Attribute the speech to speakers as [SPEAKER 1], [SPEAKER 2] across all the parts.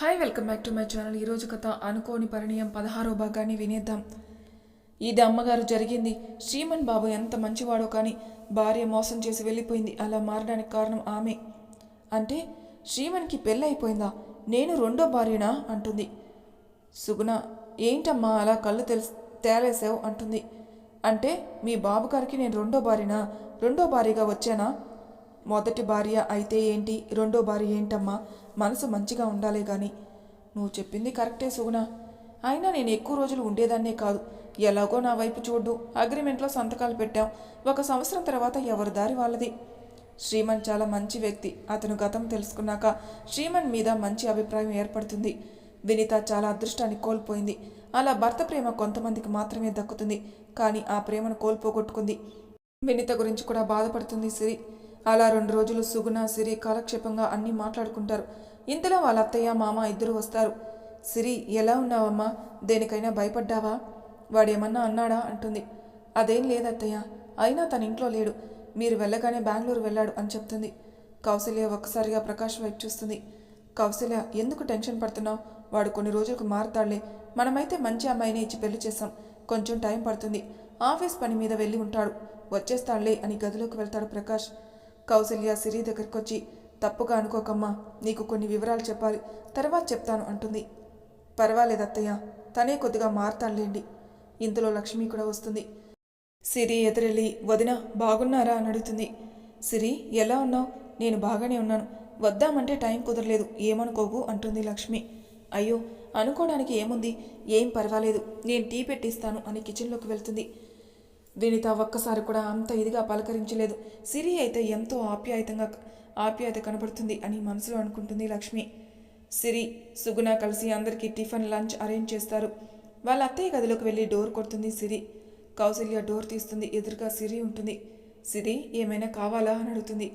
[SPEAKER 1] Hi welcome back to my channel ఈరోజు కథ అనుకోని పరిణయం పదహారో భాగాన్ని వినేద్దాం. ఇది అమ్మగారు జరిగింది. శ్రీమన్ బాబు ఎంత మంచివాడో కానీ భార్య మోసం చేసి వెళ్ళిపోయింది. అలా మారడానికి కారణం ఆమె. అంటే శ్రీమన్కి పెళ్ళి అయిపోయిందా నేను రెండో భార్యనా? అంటుంది. సుగుణ ఏంటమ్మా అలా కళ్ళు తెలుసు తేలేసావు అంటుంది. అంటే మీ బాబుగారికి నేను రెండో భార్యనా? రెండో భార్యగా వచ్చానా? మొదటి భార్య అయితే ఏంటి? రెండో భార్య ఏంటమ్మా? మనసు మంచిగా ఉండాలే కానీ నువ్వు చెప్పింది కరెక్టే సుగుణ. అయినా నేను ఎక్కువ రోజులు ఉండేదాన్నే కాదు. ఎలాగో నా వైపు చూడ్డు. అగ్రిమెంట్లో సంతకాలు పెట్టాం. ఒక సంవత్సరం తర్వాత ఎవరి దారి వాళ్ళది? శ్రీమన్ చాలా మంచి వ్యక్తి. అతను గతం తెలుసుకున్నాక శ్రీమన్ మీద మంచి అభిప్రాయం ఏర్పడుతుంది. వినిత చాలా అదృష్టాన్ని కోల్పోయింది. అలా భర్త ప్రేమ కొంతమందికి మాత్రమే దక్కుతుంది. కానీ ఆ ప్రేమను కోల్పోగొట్టుకుంది. వినిత గురించి కూడా బాధపడుతుంది సిరి. అలా రెండు రోజులు సుగుణ సిరి కాలక్షేపంగా అన్నీ మాట్లాడుకుంటారు. ఇంతలో వాళ్ళ అత్తయ్య మామ ఇద్దరు వస్తారు. సిరి ఎలా ఉన్నావమ్మా? దేనికైనా భయపడ్డావా? వాడేమన్నా అన్నాడా? అంటుంది. అదేం లేదత్తయ్య. అయినా తన ఇంట్లో లేడు. మీరు వెళ్ళగానే బెంగళూరు వెళ్ళాడు అని చెప్తుంది. కౌశల్య ఒక్కసారిగా ప్రకాష్ వైపు చూస్తుంది. కౌశల్య ఎందుకు టెన్షన్ పడుతున్నావు? వాడు కొన్ని రోజులకు మారతాడులే. మనమైతే మంచి అమ్మాయిని ఇచ్చి పెళ్ళి చేస్తాం. కొంచెం టైం పడుతుంది. ఆఫీస్ పని మీద వెళ్ళి ఉంటాడు. వచ్చేస్తాడులే అని గదిలోకి వెళ్తాడు ప్రకాష్. కౌసల్య సిరి దగ్గరికి వచ్చి తప్పుగా అనుకోకమ్మా నీకు కొన్ని వివరాలు చెప్పాలి తర్వాత చెప్తాను అంటుంది. పర్వాలేదు అత్తయ్య తనే కొద్దిగా మారతానులేండి ఇంతలో లక్ష్మి కూడా వస్తుంది. సిరి ఎదురెళ్ళి వదిన బాగున్నారా? అని అడుగుతుంది. సిరి ఎలా ఉన్నావు? నేను బాగానే ఉన్నాను. వద్దామంటే టైం కుదరలేదు ఏమనుకోకు? అంటుంది లక్ష్మి. అయ్యో అనుకోవడానికి ఏముంది? ఏం పర్వాలేదు నేను టీ పెట్టిస్తాను అని కిచెన్లోకి వెళ్తుంది. వినిత ఒక్కసారి కూడా అంత ఇదిగా పలకరించలేదు. సిరి అయితే ఎంతో ఆప్యాయతంగా ఆప్యాయత కనబడుతుంది అని మనసులో అనుకుంటుంది లక్ష్మి. సిరి సుగుణ కలిసి అందరికీ టిఫిన్ లంచ్ అరేంజ్ చేస్తారు. వాళ్ళ అత్తయ్య గదిలోకి వెళ్ళి డోర్ కొడుతుంది సిరి. కౌసల్య డోర్ తీస్తుంది. ఎదురుగా సిరి ఉంటుంది. సిరి ఏమైనా కావాలా? అని అడుగుతుంది.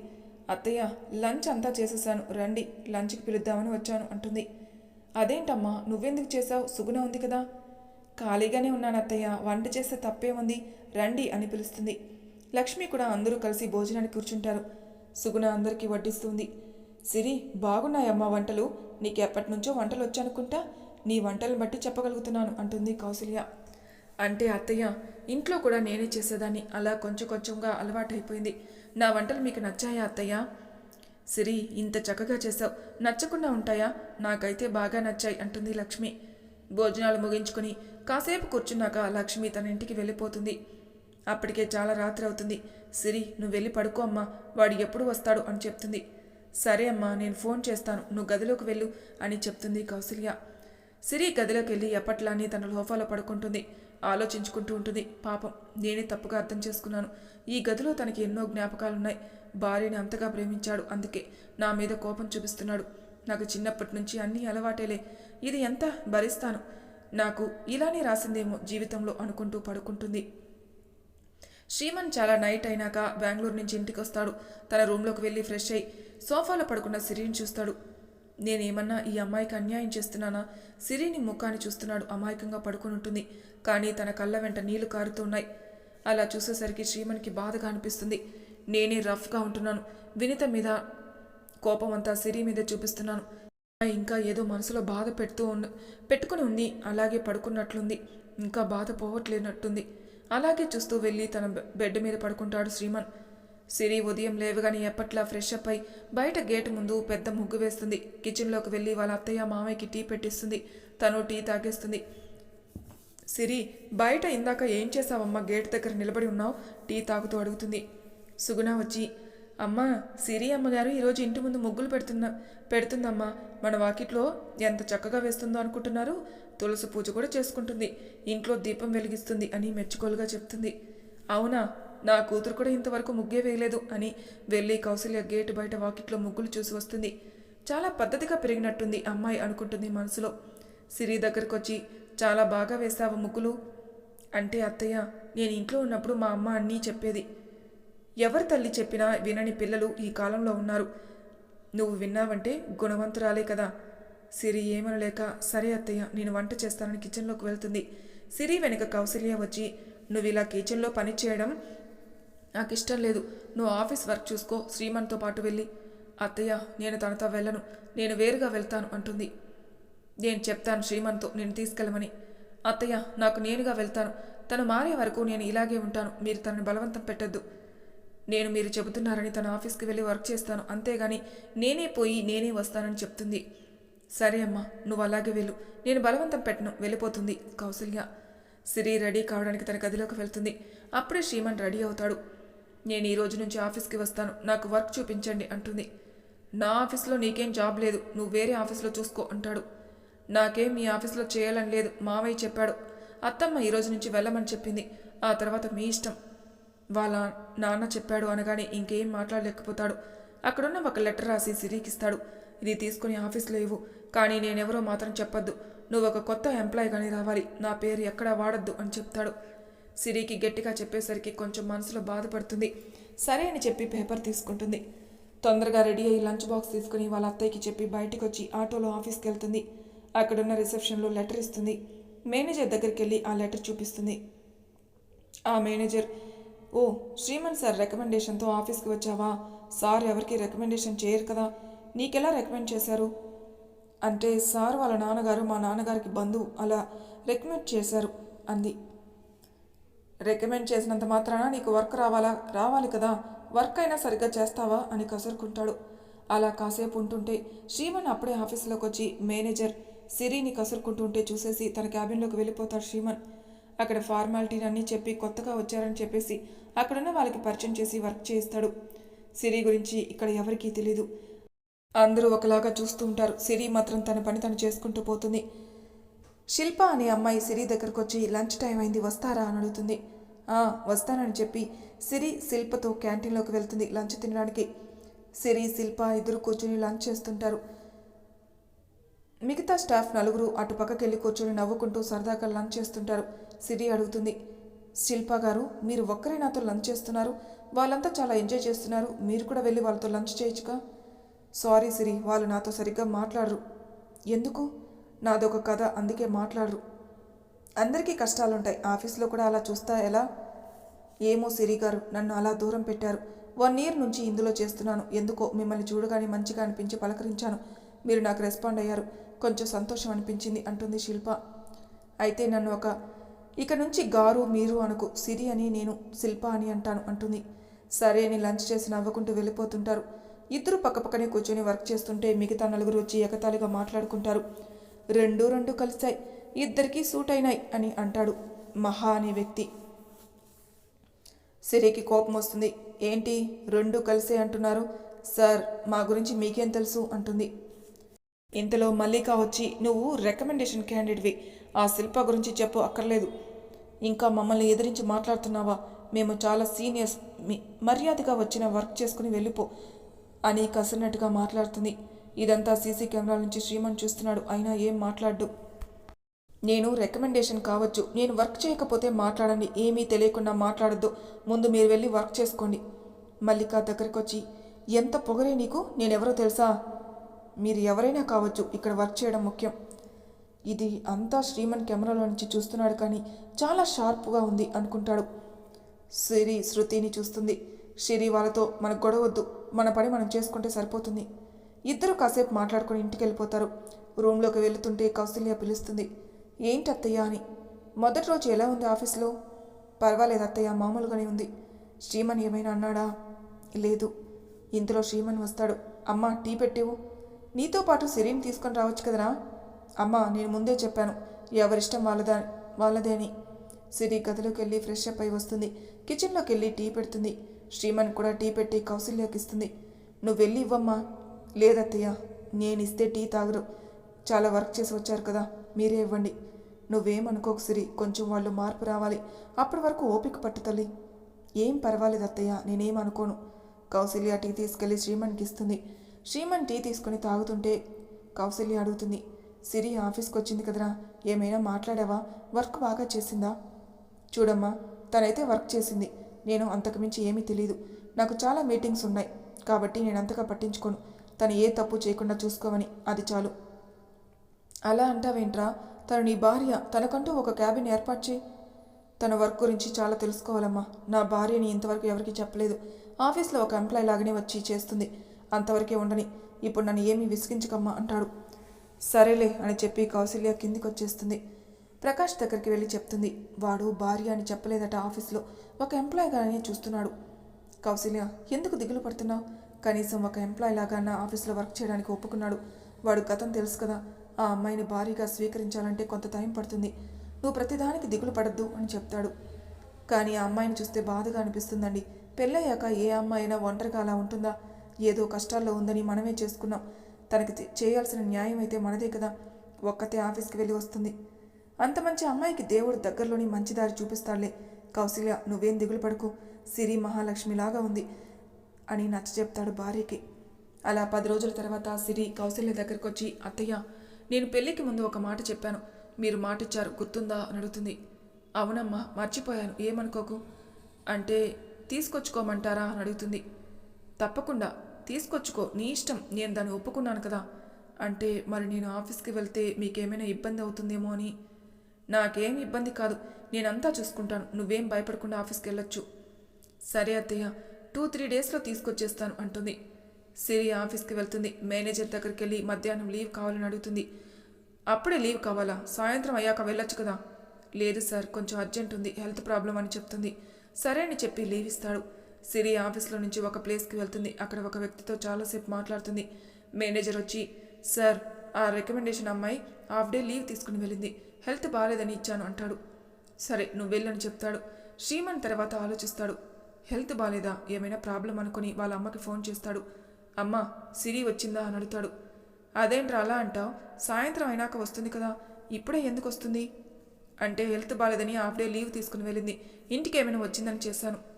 [SPEAKER 1] అత్తయ్య లంచ్ అంతా చేసేసాను. రండి లంచ్కి పిలుద్దామని వచ్చాను అంటుంది. అదేంటమ్మా నువ్వెందుకు చేసావు సుగుణ ఉంది కదా. ఖాళీగానే ఉన్నాను అత్తయ్య. వంట చేస్తే తప్పే ఉంది రండి అని పిలుస్తుంది. లక్ష్మి కూడా అందరూ కలిసి భోజనానికి కూర్చుంటారు. సుగుణ అందరికీ వడ్డిస్తుంది. సిరి బాగున్నాయమ్మా వంటలు? నీకు ఎప్పటి నుంచో వంటలు వచ్చనుకుంటా నీ వంటలను బట్టి చెప్పగలుగుతున్నాను అంటుంది కౌసల్య అంటే అత్తయ్య ఇంట్లో కూడా నేనే చేసేదాన్ని. అలా కొంచెం కొంచెంగా అలవాటైపోయింది. నా వంటలు మీకు నచ్చాయా అత్తయ్య? సిరి ఇంత చక్కగా చేసావు. నచ్చకుండా ఉంటాయా? నాకైతే బాగా నచ్చాయి అంటుంది లక్ష్మి. భోజనాలు ముగించుకొని కాసేపు కూర్చున్నాక లక్ష్మి తన ఇంటికి వెళ్ళిపోతుంది. అప్పటికే చాలా రాత్రి అవుతుంది. సిరి నువ్వు వెళ్ళి పడుకో అమ్మా. వాడు ఎప్పుడు వస్తాడు అని చెప్తుంది. సరే అమ్మా నేను ఫోన్ చేస్తాను. నువ్వు గదిలోకి వెళ్ళు అని చెప్తుంది కౌసల్య సిరి గదిలోకి వెళ్ళి ఎప్పట్లానే తన లోఫాలో పడుకుంటుంది. ఆలోచించుకుంటూ ఉంటుంది. పాపం నేనే తప్పుగా అర్థం చేసుకున్నాను. ఈ గదిలో తనకి ఎన్నో జ్ఞాపకాలున్నాయి. భార్యని అంతగా ప్రేమించాడు. అందుకే నా మీద కోపం చూపిస్తున్నాడు. నాకు చిన్నప్పటి నుంచి అన్నీ అలవాటేలే. ఇది ఎంత భరిస్తాను. నాకు ఇలానే రాసిందేమో జీవితంలో అనుకుంటూ పడుకుంటుంది. శ్రీమన్ చాలా నైట్ అయినాక బెంగళూరు నుంచి ఇంటికి వస్తాడు తన రూమ్లోకి వెళ్ళి ఫ్రెష్ అయ్యి సోఫాలో పడుకున్న సిరిని చూస్తాడు. నేనేమన్నా ఈ అమ్మాయికి అన్యాయం చేస్తున్నానా? సిరిని ముఖాన్ని చూస్తున్నాడు. అమాయకంగా పడుకుని ఉంటుంది. కానీ తన కళ్ళ వెంట నీళ్ళు కారుతున్నాయి అలా చూసేసరికి శ్రీమన్కి బాధగా అనిపిస్తుంది. నేనే రఫ్గా ఉంటున్నాను. వినిత మీద కోపం అంతా సిరి మీద చూపిస్తున్నాను. ఇంకా ఏదో మనసులో బాధ పెడుతూ ఉన్న పెట్టుకుని ఉంది. అలాగే పడుకున్నట్లుంది. ఇంకా బాధ పోవట్లేనట్టుంది. అలాగే చూస్తూ వెళ్ళి తన బెడ్ మీద పడుకుంటాడు శ్రీమన్. సిరి ఉదయం లేవగానే ఎప్పట్లా ఫ్రెష్ అప్ అయి బయట గేటు ముందు పెద్ద ముగ్గు వేస్తుంది. కిచెన్లోకి వెళ్ళి వాళ్ళ అత్తయ్య మామయ్యకి టీ పెట్టిస్తుంది. తను టీ తాగేస్తుంది. సిరి బయట ఇందాక ఏం చేసావమ్మా గేట్ దగ్గర నిలబడి ఉన్నావు. టీ తాగుతూ అడుగుతుంది. సుగుణ వచ్చి అమ్మా సిరి అమ్మగారు ఈరోజు ఇంటి ముందు ముగ్గులు పెడుతున్నా పెడుతుందమ్మా. మన వాకిట్లో ఎంత చక్కగా వేస్తుందో అనుకుంటున్నారు? తులసి పూజ కూడా చేసుకుంటుంది. ఇంట్లో దీపం వెలిగిస్తుంది అని మెచ్చుకోలుగా చెప్తుంది. అవునా? నా కూతురు కూడా ఇంతవరకు ముగ్గే వేయలేదు అని వెళ్ళి కౌసల్య గేటు బయట వాకిట్లో ముగ్గులు చూసి వస్తుంది. చాలా పద్ధతిగా పెరిగినట్టుంది అమ్మాయి అనుకుంటుంది మనసులో. సిరి దగ్గరకు వచ్చి చాలా బాగా వేసావు ముగ్గులు. అంటే అత్తయ్య నేను ఇంట్లో ఉన్నప్పుడు మా అమ్మ అన్నీ చెప్పేది. ఎవరి తల్లి చెప్పినా వినని పిల్లలు ఈ కాలంలో ఉన్నారు. నువ్వు విన్నావంటే గుణవంతురాలే కదా. సిరి ఏమనలేక సరే అత్తయ్య నేను వంట చేస్తానని కిచెన్లోకి వెళ్తుంది. సిరి వెనుక కౌసల్య వచ్చి నువ్వు ఇలా కిచెన్లో పని చేయడం నాకు ఇష్టం లేదు. నువ్వు ఆఫీస్ వర్క్ చూసుకో శ్రీమన్తో పాటు వెళ్ళి. అత్తయ్య నేను తనతో వెళ్ళను. నేను వేరుగా వెళ్తాను అంటుంది. నేను చెప్తాను శ్రీమంత్తో నేను తీసుకెళ్ళమని. అత్తయ్య నాకు నేనుగా వెళ్తాను. తను మారే వరకు నేను ఇలాగే ఉంటాను. మీరు తనని బలవంతం పెట్టద్దు. నేను మీరు చెబుతున్నారని తన ఆఫీస్కి వెళ్ళి వర్క్ చేస్తాను. అంతేగాని నేనే పోయి నేనే వస్తానని చెప్తుంది. సరే అమ్మా నువ్వు అలాగే వెళ్ళు. నేను బలవంతం పెట్టను. వెళ్ళిపోతుంది కౌసల్య. సిరి రెడీ కావడానికి తన గదిలోకి వెళ్తుంది. అప్పుడే శ్రీమన్ రెడీ అవుతాడు. నేను ఈ రోజు నుంచి ఆఫీస్కి వస్తాను. నాకు వర్క్ చూపించండి అంటుంది. నా ఆఫీస్లో నీకేం జాబ్ లేదు. నువ్వు వేరే ఆఫీస్లో చూసుకో అంటాడు. నాకేం మీ ఆఫీస్లో చేయాలని లేదు. మావయ్య చెప్పాడు. అత్తమ్మ ఈ రోజు నుంచి వెళ్ళమని చెప్పింది. ఆ తర్వాత మీ ఇష్టం. వాళ్ళ నాన్న చెప్పాడు అనగానే ఇంకేం మాట్లాడలేకపోతాడు. అక్కడున్న ఒక లెటర్ రాసి సిరికి ఇస్తాడు ఇది తీసుకుని ఆఫీస్లో ఇవ్వు. కానీ నేనెవరో మాత్రం చెప్పొద్దు. నువ్వు ఒక కొత్త ఎంప్లాయ్ కానీ రావాలి. నా పేరు ఎక్కడా వాడద్దు అని చెప్తాడు. సిరికి గట్టిగా చెప్పేసరికి కొంచెం మనసులో బాధపడుతుంది. సరే అని చెప్పి పేపర్ తీసుకుంటుంది. తొందరగా రెడీ అయ్యి లంచ్ బాక్స్ తీసుకుని వాళ్ళ అత్తయ్యకి చెప్పి బయటకు వచ్చి ఆటోలో ఆఫీస్కి వెళ్తుంది అక్కడున్న రిసెప్షన్లో లెటర్ ఇస్తుంది. మేనేజర్ దగ్గరికి వెళ్ళి ఆ లెటర్ చూపిస్తుంది. ఆ మేనేజర్ ఓ శ్రీమన్ సార్ రికమెండేషన్తో ఆఫీస్కి వచ్చావా? సార్ ఎవరికి రికమెండేషన్ చేయరు కదా. నీకెలా రికమెండ్ చేశారు? అంటే సార్ వాళ్ళ నాన్నగారు మా నాన్నగారికి బంధువు అలా రికమెండ్ చేశారు అంది. రికమెండ్ చేసినంత మాత్రాన నీకు వర్క్ రావాలా? రావాలి కదా. వర్క్ అయినా సరిగ్గా చేస్తావా? అని కసురుకుంటాడు. అలా కాసేపు ఉంటుంటే శ్రీమన్ అప్పుడే ఆఫీసులోకి వచ్చి మేనేజర్ సిరిని కసురుకుంటుంటే చూసేసి తన క్యాబిన్లోకి వెళ్ళిపోతాడు శ్రీమన్. అక్కడ ఫార్మాలిటీని అన్నీ చెప్పి కొత్తగా వచ్చారని చెప్పేసి అక్కడున్న వాళ్ళకి పరిచయం చేసి వర్క్ చేయిస్తాడు. సిరి గురించి ఇక్కడ ఎవరికీ తెలీదు. అందరూ ఒకలాగా చూస్తూ ఉంటారు. సిరి మాత్రం తన పని తను చేసుకుంటూ పోతుంది. శిల్ప అనే అమ్మాయి సిరి దగ్గరకు వచ్చి లంచ్ టైం అయింది వస్తారా? అని అడుగుతుంది. "ఆ, వస్తానని చెప్పి సిరి శిల్పతో క్యాంటీన్లోకి వెళ్తుంది లంచ్ తినడానికి. సిరి శిల్ప ఇద్దరు కూర్చుని లంచ్ చేస్తుంటారు. మిగతా స్టాఫ్ నలుగురు అటు పక్కకెళ్ళి కూర్చొని నవ్వుకుంటూ సరదాగా లంచ్ చేస్తుంటారు. సిరి అడుగుతుంది. శిల్ప గారు మీరు ఒక్కరే నాతో లంచ్ చేస్తున్నారు. వాళ్ళంతా చాలా ఎంజాయ్ చేస్తున్నారు. మీరు కూడా వెళ్ళి వాళ్ళతో లంచ్ చేయొచ్చుగా? సారీ సిరి వాళ్ళు నాతో సరిగ్గా మాట్లాడరు. ఎందుకు? నాదొక కథ అందుకే మాట్లాడరు. అందరికీ కష్టాలుంటాయి. ఆఫీస్లో కూడా అలా చూస్తా ఎలా? ఏమో సిరి గారు నన్ను అలా దూరం పెట్టారు. వన్ ఇయర్ నుంచి ఇందులో చేస్తున్నాను. ఎందుకో మిమ్మల్ని చూడగానే మంచిగా అనిపించి పలకరించాను. మీరు నాకు రెస్పాండ్ అయ్యారు. కొంచెం సంతోషం అనిపించింది అంటుంది శిల్ప. అయితే నన్ను ఒక ఇక నుంచి గారు మీరు అనుకు సిరి అని నేను శిల్ప అని అంటాను అంటుంది. సరే అని లంచ్ చేసి నవ్వుకుంటూ వెళ్ళిపోతుంటారు. ఇద్దరు పక్కపక్కనే కూర్చొని వర్క్ చేస్తుంటే మిగతా నలుగురు వచ్చి ఎగతాళిగా మాట్లాడుకుంటారు. రెండు రెండు కలిశాయి. ఇద్దరికీ సూట్ అయినాయి అని అంటాడు మహా అనే వ్యక్తి. సిరికి కోపం వస్తుంది. ఏంటి? రెండు కలిసే అంటున్నారు. సార్ మా గురించి మీకేం తెలుసు? అంటుంది. ఇంతలో మల్లిక వచ్చి నువ్వు రికమెండేషన్ క్యాండిడేట్వి ఆ శిల్ప గురించి చెప్పు అక్కర్లేదు. ఇంకా మమ్మల్ని ఎదిరించి మాట్లాడుతున్నావా? మేము చాలా సీనియర్స్. మీ మర్యాదగా వచ్చిన వర్క్ చేసుకుని వెళ్ళిపో అని కసినట్టుగా మాట్లాడుతుంది. ఇదంతా సీసీ కెమెరాల నుంచి శ్రీమన్ చూస్తున్నాడు. అయినా ఏం మాట్లాడు నేను రికమెండేషన్ కావచ్చు. నేను వర్క్ చేయకపోతే మాట్లాడండి. ఏమీ తెలియకుండా మాట్లాడద్దు. ముందు మీరు వెళ్ళి వర్క్ చేసుకోండి. మల్లిక దగ్గరికి వచ్చి ఎంత పొగరే నీకు? నేనెవరో తెలుసా? మీరు ఎవరైనా కావచ్చు ఇక్కడ వర్క్ చేయడం ముఖ్యం. ఇది అంతా శ్రీమన్ కెమెరాలో నుంచి చూస్తున్నాడు కానీ చాలా షార్ప్గా ఉంది అనుకుంటాడు. సిరి శృతిని చూస్తుంది. సిరి వాళ్ళతో మనకు గొడవద్దు మన పని మనం చేసుకుంటే సరిపోతుంది. ఇద్దరు కాసేపు మాట్లాడుకొని ఇంటికి వెళ్ళిపోతారు. రూమ్లోకి వెళుతుంటే కౌసల్య పిలుస్తుంది. ఏంటి అత్తయ్య అని. మొదటి రోజు ఎలా ఉంది ఆఫీస్లో? పర్వాలేదు అత్తయ్య మామూలుగానే ఉంది. శ్రీమన్ ఏమైనా అన్నాడా? లేదు. ఇంతలో శ్రీమన్ వస్తాడు. అమ్మ టీ పెట్టివు నీతో పాటు సిరిని తీసుకొని రావచ్చు కదరా? అమ్మ నేను ముందే చెప్పాను ఎవరిష్టం వాళ్ళదా వాళ్ళదే అని. సిరి గదిలోకి వెళ్ళి ఫ్రెష్ అప్ అయి వస్తుంది. కిచెన్లోకి వెళ్ళి టీ పెడుతుంది. శ్రీమన్ కూడా టీ పెట్టి కౌశల్యకి ఇస్తుంది. నువ్వు వెళ్ళి ఇవ్వమ్మా. లేదత్తయ్య నేను ఇస్తే టీ తాగరు. చాలా వర్క్ చేసి వచ్చారు కదా మీరే ఇవ్వండి. నువ్వేమనుకోకు సిరి కొంచెం వాళ్ళు మార్పు రావాలి. అప్పటి వరకు ఓపిక పట్టు తల్లి. ఏం పర్వాలేదు అత్తయ్య నేనేం అనుకోను కౌశల్య టీ తీసుకెళ్ళి శ్రీమన్కి ఇస్తుంది. శ్రీమన్ టీ తీసుకుని తాగుతుంటే కౌసల్య అడుగుతుంది సిరి ఆఫీస్కి వచ్చింది కదరా ఏమైనా మాట్లాడావా? వర్క్ బాగా చేసిందా? చూడమ్మా తనైతే వర్క్ చేసింది. నేను అంతకుమించి ఏమీ తెలియదు నాకు చాలా మీటింగ్స్ ఉన్నాయి కాబట్టి నేను అంతగా పట్టించుకోను. తను ఏ తప్పు చేయకుండా చూసుకోమని అది చాలు. అలా అంటావేంట్రా? తను నీ భార్య తనకంటూ ఒక క్యాబిన్ ఏర్పాటు చేయి. తన వర్క్ గురించి చాలా తెలుసుకోవాలమ్మా. నా భార్యని ఇంతవరకు ఎవరికి చెప్పలేదు. ఆఫీస్లో ఒక ఎంప్లాయ్ లాగానే వచ్చి చేస్తుంది. అంతవరకే ఉండని. ఇప్పుడు నన్ను ఏమీ విసిగించకమ్మా అంటాడు. సరేలే అని చెప్పి కౌశల్య కిందికి వచ్చేస్తుంది ప్రకాష్ దగ్గరికి వెళ్ళి చెప్తుంది. వాడు భార్య అని చెప్పలేదట ఆఫీస్లో. ఒక ఎంప్లాయ్ గానే చూస్తున్నాడు. కౌశల్య ఎందుకు దిగులు పడుతున్నావు? కనీసం ఒక ఎంప్లాయ్ లాగా ఆఫీస్లో వర్క్ చేయడానికి ఒప్పుకున్నాడు. వాడు గతం తెలుసు కదా. ఆ అమ్మాయిని భారీగా స్వీకరించాలంటే కొంత టైం పడుతుంది. నువ్వు ప్రతిదానికి దిగులు పడద్దు అని చెప్తాడు. కానీ ఆ అమ్మాయిని చూస్తే బాధగా అనిపిస్తుందండి. పెళ్ళయ్యాక ఏ అమ్మాయి అయినా ఒంటరిగా అలా ఉంటుందా? ఏదో కష్టాల్లో ఉందని మనమే చేసుకున్నాం. తనకి చేయాల్సిన న్యాయం అయితే మనదే కదా. ఒక్కతే ఆఫీస్కి వెళ్ళి వస్తుంది. అంత మంచి అమ్మాయికి దేవుడు దగ్గరలోని మంచి దారి చూపిస్తాడులే. కౌశల్య నువ్వేం దిగులు పడకు. సిరి మహాలక్ష్మిలాగా ఉంది అని నచ్చ చెప్తాడు భార్యకి. అలా పది రోజుల తర్వాత సిరి కౌశల్య దగ్గరకు వచ్చి అత్తయ్య నేను పెళ్ళికి ముందు ఒక మాట చెప్పాను. మీరు మాట ఇచ్చారు గుర్తుందా? అని అడుగుతుంది. అవునమ్మా మర్చిపోయాను. ఏమనుకోకు? అంటే తీసుకొచ్చుకోమంటారా? అని అడుగుతుంది. తప్పకుండా. తీసుకొచ్చుకో నీ ఇష్టం. నేను దాన్ని ఒప్పుకున్నాను కదా. అంటే మరి నేను ఆఫీస్కి వెళ్తే మీకేమైనా ఇబ్బంది అవుతుందేమో అని. నాకేం ఇబ్బంది కాదు. నేనంతా చూసుకుంటాను. నువ్వేం భయపడకుండా ఆఫీస్కి వెళ్ళొచ్చు. సరే అత్తయ్య టూ త్రీ డేస్లో తీసుకొచ్చేస్తాను అంటుంది. సిరి ఆఫీస్కి వెళ్తుంది. మేనేజర్ దగ్గరికి వెళ్ళి మధ్యాహ్నం లీవ్ కావాలని అడుగుతుంది. అప్పుడే లీవ్ కావాలా? సాయంత్రం అయ్యాక వెళ్ళొచ్చు కదా. లేదు సార్ కొంచెం అర్జెంట్ ఉంది. హెల్త్ ప్రాబ్లం అని చెప్తుంది. సరే అని చెప్పి లీవ్ ఇస్తాడు. సిరి ఆఫీస్లో నుంచి ఒక ప్లేస్కి వెళ్తుంది. అక్కడ ఒక వ్యక్తితో చాలాసేపు మాట్లాడుతుంది. మేనేజర్ వచ్చి సార్ ఆ రికమెండేషన్ అమ్మాయి హాఫ్ డే లీవ్ తీసుకుని వెళ్ళింది. హెల్త్ బాగాలేదని ఇచ్చాను అంటాడు. సరే నువ్వు వెళ్ళని చెప్తాడు. శ్రీమన్ తర్వాత ఆలోచిస్తాడు. హెల్త్ బాగాలేదా? ఏమైనా ప్రాబ్లం అనుకుని వాళ్ళ అమ్మకి ఫోన్ చేస్తాడు. అమ్మ సిరి వచ్చిందా అని అడుగుతాడు. అదేంట్రా అలా అంటావు? సాయంత్రం అయినాక వస్తుంది కదా. ఇప్పుడే ఎందుకు వస్తుంది? అంటే హెల్త్ బాగాలేదని హాఫ్ డే లీవ్ తీసుకుని వెళ్ళింది. ఇంటికి ఏమైనా వచ్చిందని చేశాను.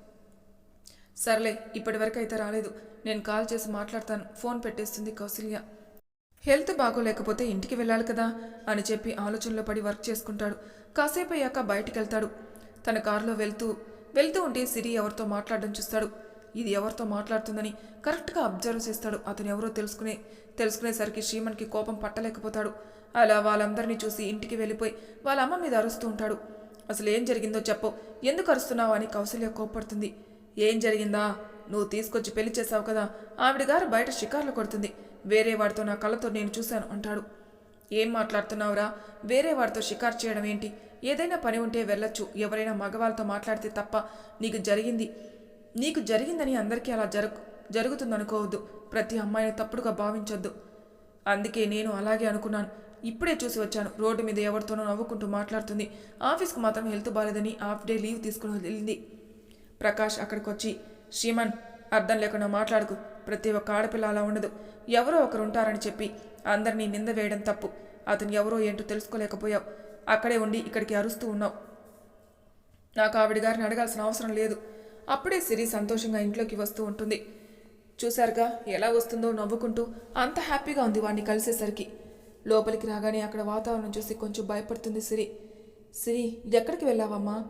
[SPEAKER 1] సర్లే ఇప్పటివరకు అయితే రాలేదు. నేను కాల్ చేసి మాట్లాడతాను. ఫోన్ పెట్టేస్తుంది కౌసల్య. హెల్త్ బాగోలేకపోతే ఇంటికి వెళ్ళాలి కదా అని చెప్పి ఆలోచనలో పడి వర్క్ చేసుకుంటాడు. కాసేపు అయ్యాక బయటికి వెళ్తాడు తన కారులో వెళ్తూ వెళ్తూ ఉంటే సిరి ఎవరితో మాట్లాడడం చూస్తాడు. ఇది ఎవరితో మాట్లాడుతుందని కరెక్ట్గా అబ్జర్వ్ చేస్తాడు. అతను ఎవరో తెలుసుకునే తెలుసుకునేసరికి శ్రీమన్కి కోపం పట్టలేకపోతాడు. అలా వాళ్ళందరినీ చూసి ఇంటికి వెళ్ళిపోయి వాళ్ళ అమ్మ మీద అరుస్తూ ఉంటాడు. అసలు ఏం జరిగిందో చెప్పు. ఎందుకు అరుస్తున్నావు అని కౌసల్య కోపడుతుంది ఏం జరిగిందా? నువ్వు తీసుకొచ్చి పెళ్ళి చేసావు కదా. ఆవిడ గారు బయట షికార్లు కొడుతుంది. వేరే వాడితో నా కళ్ళతో నేను చూశాను అంటాడు. ఏం మాట్లాడుతున్నావురా? వేరే వాడితో షికార్ చేయడం ఏంటి? ఏదైనా పని ఉంటే వెళ్ళొచ్చు. ఎవరైనా మగవాళ్ళతో మాట్లాడితే తప్ప నీకు జరిగింది నీకు జరిగిందని అందరికీ అలా జరుగు జరుగుతుందనుకోవద్దు. ప్రతి అమ్మాయిని తప్పుడుగా భావించొద్దు. అందుకే నేను అలాగే అనుకున్నాను. ఇప్పుడే చూసి వచ్చాను. రోడ్డు మీద ఎవరితోనో నవ్వుకుంటూ మాట్లాడుతుంది. ఆఫీస్కి మాత్రం హెల్త్ బాలేదని హాఫ్ డే లీవ్ తీసుకుని వెళ్ళింది. ప్రకాష్ అక్కడికి వచ్చి శ్రీమన్ అర్థం లేకుండా మాట్లాడుకు. ప్రతి ఒక్క ఆడపిల్ల అలా ఉండదు. ఎవరో ఒకరు ఉంటారని చెప్పి అందరినీ నింద వేయడం తప్పు. అతను ఎవరో ఏంటో తెలుసుకోలేకపోయావు. అక్కడే ఉండి ఇక్కడికి అరుస్తూ ఉన్నావు. నాకు ఆవిడ గారిని అడగాల్సిన అవసరం లేదు. అప్పుడే సిరి సంతోషంగా ఇంట్లోకి వస్తూ ఉంటుంది. చూశారుగా ఎలా వస్తుందో నవ్వుకుంటూ అంత హ్యాపీగా ఉంది వాడిని కలిసేసరికి. లోపలికి రాగానే అక్కడ వాతావరణం చూసి కొంచెం భయపడుతుంది సిరి. సిరి ఎక్కడికి వెళ్ళావమ్మా?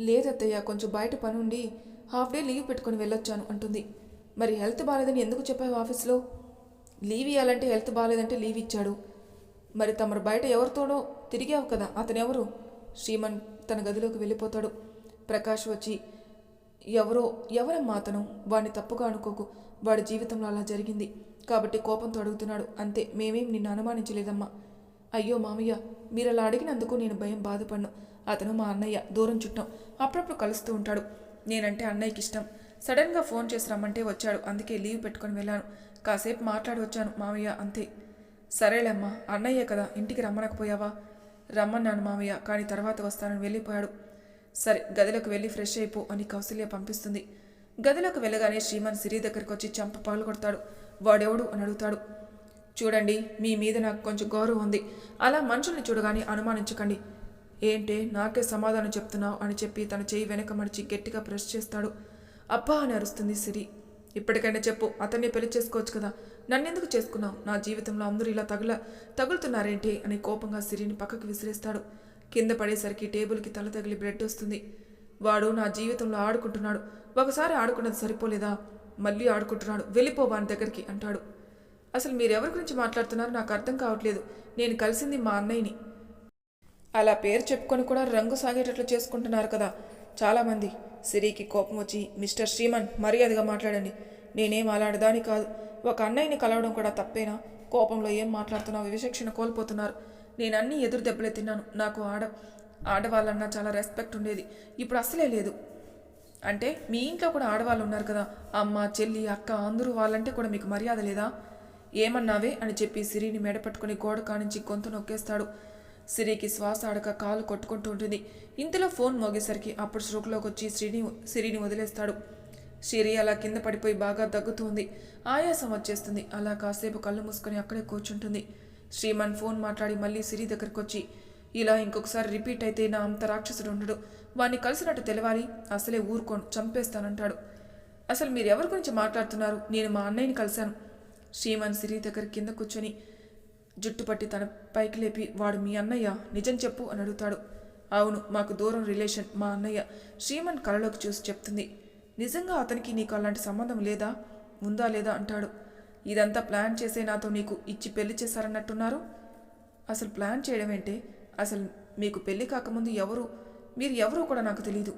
[SPEAKER 1] లేదత్తయ్య కొంచెం బయట పనుండి హాఫ్ డే లీవ్ పెట్టుకొని వెళ్ళొచ్చాను అంటుంది. మరి హెల్త్ బాగాలేదని ఎందుకు చెప్పావు ఆఫీస్లో? లీవ్ ఇవ్వాలంటే హెల్త్ బాగాలేదంటే లీవ్ ఇచ్చాడు. మరి తమరు బయట ఎవరితోనో తిరిగావు కదా అతనెవరు? శ్రీమన్ తన గదిలోకి వెళ్ళిపోతాడు. ప్రకాష్ వచ్చి ఎవరో ఎవరమ్మా అతను? వాడిని తప్పుగా అనుకోకు. వాడి జీవితంలో అలా జరిగింది. కాబట్టి కోపంతో అడుగుతున్నాడు. అంతే మేమేం నిన్ను అనుమానించలేదమ్మా. అయ్యో మామయ్య మీరు అలా అడిగినందుకు నేను భయం బాధపడ్ను. అతను మా అన్నయ్య దూరం చుట్టం అప్పుడప్పుడు కలుస్తూ ఉంటాడు. నేనంటే అన్నయ్యకి ఇష్టం. సడన్గా ఫోన్ చేసి రమ్మంటే వచ్చాడు. అందుకే లీవ్ పెట్టుకొని వెళ్ళాను. కాసేపు మాట్లాడి వచ్చాను. మామయ్య అంతే. సరేలేమ్మా అన్నయ్యే కదా ఇంటికి రమ్మనకపోయావా? రమ్మన్నాను మామయ్య కానీ తర్వాత వస్తానని వెళ్ళిపోయాడు. సరే గదిలోకి వెళ్ళి ఫ్రెష్ అయిపో అని కౌసల్య పంపిస్తుంది. గదిలోకి వెళ్ళగానే శ్రీమన్ సిరి దగ్గరికి వచ్చి చంప పగలు కొడతాడు. వాడెవడు? అని అడుగుతాడు. చూడండి మీ మీద నాకు కొంచెం గౌరవం ఉంది. అలా మనుషుల్ని చూడగానే అనుమానించకండి. ఏంటే నాకే సమాధానం చెప్తున్నావు అని చెప్పి తన చేయి వెనక మడిచి గట్టిగా ప్రెస్ చేస్తాడు. అబ్బా అని అరుస్తుంది సిరి. ఇప్పటికైనా చెప్పు అతన్ని పెళ్ళి చేసుకోవచ్చు కదా. నన్నెందుకు చేసుకున్నావు? నా జీవితంలో అందరూ ఇలా తగుల తగులుతున్నారేంటి? అని కోపంగా సిరిని పక్కకు విసిరేస్తాడు. కింద పడేసరికి టేబుల్కి తల తగిలి బ్రెడ్ వస్తుంది. వాడు నా జీవితంలో ఆడుకుంటున్నాడు. ఒకసారి ఆడుకున్నది సరిపోలేదా? మళ్ళీ ఆడుకుంటున్నాడు. వెళ్ళిపో వాని దగ్గరికి అంటాడు. అసలు మీరెవరి గురించి మాట్లాడుతున్నారో? నాకు అర్థం కావట్లేదు. నేను కలిసింది మా అన్నయ్యని. అలా పేరు చెప్పుకొని కూడా రంగు సాగేటట్లు చేసుకుంటున్నారు కదా. చాలామంది సిరికి కోపం వచ్చి మిస్టర్ శ్రీమన్ మర్యాదగా మాట్లాడండి. నేనేం అలాడదాని కాదు. ఒక అన్నయ్యని కలవడం కూడా తప్పేనా? కోపంలో ఏం మాట్లాడుతున్నావు? విచక్షణ కోల్పోతున్నారు. నేను అన్ని ఎదురు దెబ్బలే తిన్నాను. నాకు ఆడ ఆడవాళ్ళన్నా చాలా రెస్పెక్ట్ ఉండేది. ఇప్పుడు అసలే లేదు. అంటే మీ ఇంట్లో కూడా ఆడవాళ్ళు ఉన్నారు కదా. అమ్మ చెల్లి అక్క అందరూ వాళ్ళంటే కూడా మీకు మర్యాద లేదా? ఏమన్నావే అని చెప్పి సిరిని మెడపట్టుకుని గోడ కానించి గొంతు నొక్కేస్తాడు. సిరికి శ్వాస ఆడక కాలు కొట్టుకుంటూ ఉంటుంది. ఇంతలో ఫోన్ మోగేసరికి అప్పుడు స్ట్రోక్లోకి వచ్చి శ్రీని సిరిని వదిలేస్తాడు. సిరి అలా కింద పడిపోయి బాగా దగ్గుతుంది. ఆయాసం వచ్చేస్తుంది. అలా కాసేపు కళ్ళు మూసుకొని అక్కడే కూర్చుంటుంది. శ్రీమన్ ఫోన్ మాట్లాడి మళ్ళీ సిరి దగ్గరకు వచ్చి ఇలా ఇంకొకసారి రిపీట్ అయితే నా అంత రాక్షసుడు ఉండడు. వాణ్ణి కలిసినట్టు తెలివాలి. అసలే ఊరుకోను. చంపేస్తానంటాడు. అసలు మీరు ఎవరి గురించి మాట్లాడుతున్నారు? నేను మా అన్నయ్యని కలిశాను. శ్రీమన్ సిరి దగ్గర కింద కూర్చొని జుట్టు పట్టి తన పైకి లేపి వాడు మీ అన్నయ్య? నిజం చెప్పు అని అడుగుతాడు. అవును మాకు దూరం రిలేషన్ మా అన్నయ్య శ్రీమన్ కలలోకి చూసి చెప్తుంది. నిజంగా అతనికి నీకు అలాంటి సంబంధం లేదా? ఉందా లేదా? అంటాడు. ఇదంతా ప్లాన్ చేసే నాతో నీకు ఇచ్చి పెళ్ళి చేశారన్నట్టున్నారు? అసలు ప్లాన్ చేయడం ఏంటే? అసలు మీకు పెళ్ళి కాకముందు ఎవరు? మీరు ఎవరో కూడా నాకు తెలియదు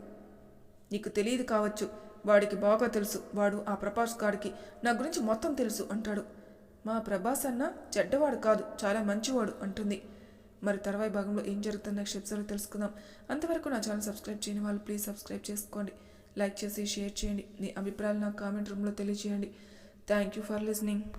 [SPEAKER 1] నీకు తెలియదు కావచ్చు. వాడికి బాగా తెలుసు. వాడు ఆ ప్రభాస్ గారికి నా గురించి మొత్తం తెలుసు అంటాడు. మా ప్రభాస్ అన్న చెడ్డవాడు కాదు చాలా మంచివాడు అంటుంది. మరి తర్వాయి భాగంలో ఏం జరుగుతుందో నెక్స్ట్ ఎపిసోడ్లో తెలుసుకుందాం. అంతవరకు నా ఛానల్ సబ్స్క్రైబ్ చేయని వాళ్ళు ప్లీజ్ సబ్స్క్రైబ్ చేసుకోండి. లైక్ చేసి షేర్ చేయండి. మీ అభిప్రాయాలు నా కామెంట్ రూమ్లో తెలియజేయండి. Thank you for listening.